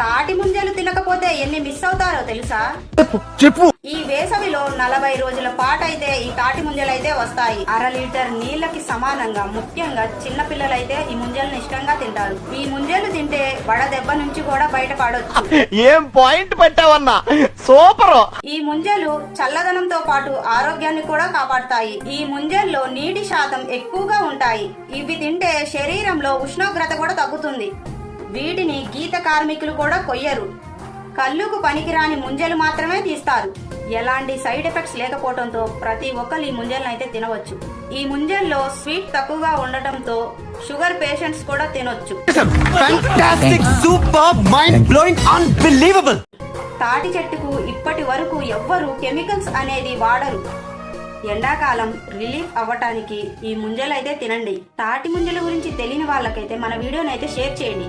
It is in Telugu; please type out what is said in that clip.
తాటి ముంజలు తినకపోతే ఎన్ని మిస్ అవుతారో తెలుసా? చెప్పు. ఈ వేసవిలో నలభై రోజుల పాటైతే ఈ తాటి ముంజలైతే వస్తాయి. అర లీటర్ నీళ్ళకి సమానంగా ముఖ్యంగా చిన్న పిల్లలైతే ఈ ముంజలను ఇష్టంగా తింటారు. ఈ ముంజలు తింటే వడదెబ్బ నుంచి కూడా బయటపడొచ్చు. ఏం పాయింట్ పెట్టావన్నా? సూపర్. ఈ ముంజలు చల్లదనంతో పాటు ఆరోగ్యాన్ని కూడా కాపాడతాయి. ఈ ముంజల్లో నీటి శాతం ఎక్కువగా ఉంటాయి. ఇవి తింటే శరీరంలో ఉష్ణోగ్రత కూడా తగ్గుతుంది. వీటిని గీత కార్మికులు కూడా కొయ్యరు. కళ్ళుకు పనికిరాని ముంజలు మాత్రమే తీస్తారు. ఎలాంటి సైడ్ ఎఫెక్ట్స్ లేకపోవడంతో ప్రతి ఒక్కరు ఈ ముంజలను అయితే తినవచ్చు. ఈ ముంజల్లో స్వీట్ తక్కువగా ఉండటంతో షుగర్ పేషెంట్స్ కూడా తినొచ్చు. Fantastic super mind blowing unbelievable తాటి చెట్టుకు ఇప్పటి వరకు ఎవ్వరు కెమికల్స్ అనేది వాడరు. ఎండాకాలం రిలీఫ్ అవ్వటానికి ఈ ముంజలు అయితే తినండి. తాటి ముంజల గురించి తెలియని వాళ్ళకైతే మన వీడియోని అయితే షేర్ చేయండి.